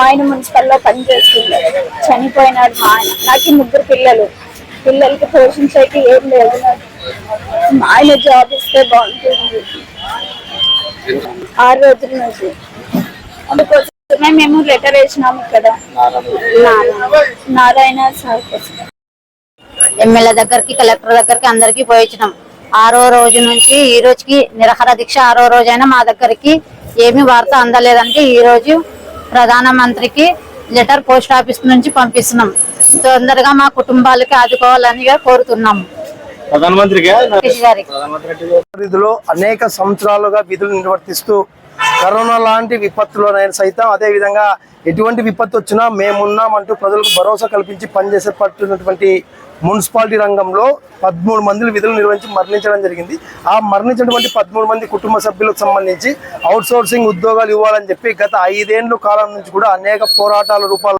మా ఆయన మున్సిపల్లో పనిచేస్తుండే. చనిపోయినాడు మా ఆయన. నాకు ముగ్గురు పిల్లలు. పిల్లలకి పోషించేకి ఏం లేదు. మా ఆయన జాబ్ ఇస్తే బాగుంటుంది. ఆరు రోజుల నుంచి. అందుకోసమే మేము లెటర్ వేసినాము ఇక్కడ. నారాయణ- సార్ కోసం. ఎమ్మెల్యే దగ్గరికి కలెక్టర్ దగ్గరికి అందరికి పోయించినాం ఆరో రోజు నుంచి ఈ రోజుకి నిరహార దీక్ష ఆరో రోజైనా మా దగ్గరికి ఏమి వార్త అందలేదంటే ఈ రోజు ప్రధానమంత్రికి లెటర్ పోస్ట్ ఆఫీస్ నుంచి పంపిస్తున్నాం. తొందరగా మా కుటుంబాలకి ఆదుకోవాలని కోరుతున్నాం. ప్రధానమంత్రిగా? లోకేష్ గారికి. పరిధిలో అనేక సంవత్సరాలుగా విధులు నిర్వర్తిస్తూ కరోనా లాంటి విపత్తులోనైనా సైతం అదే విధంగా ఎటువంటి విపత్తు వచ్చినా మేమున్నామంటూ ప్రజలకు భరోసా కల్పించి పనిచేసే పట్టున్నటువంటి మున్సిపాలిటీ రంగంలో పదమూడు మంది విధులు నిర్వహించి మరణించడం జరిగింది. ఆ మరణించినటువంటి పదమూడు మంది కుటుంబ సభ్యులకు సంబంధించి అవుట్ సోర్సింగ్ ఉద్యోగాలు ఇవ్వాలని చెప్పి గత ఐదేండ్ల కాలం నుంచి కూడా అనేక పోరాటాల రూపాలు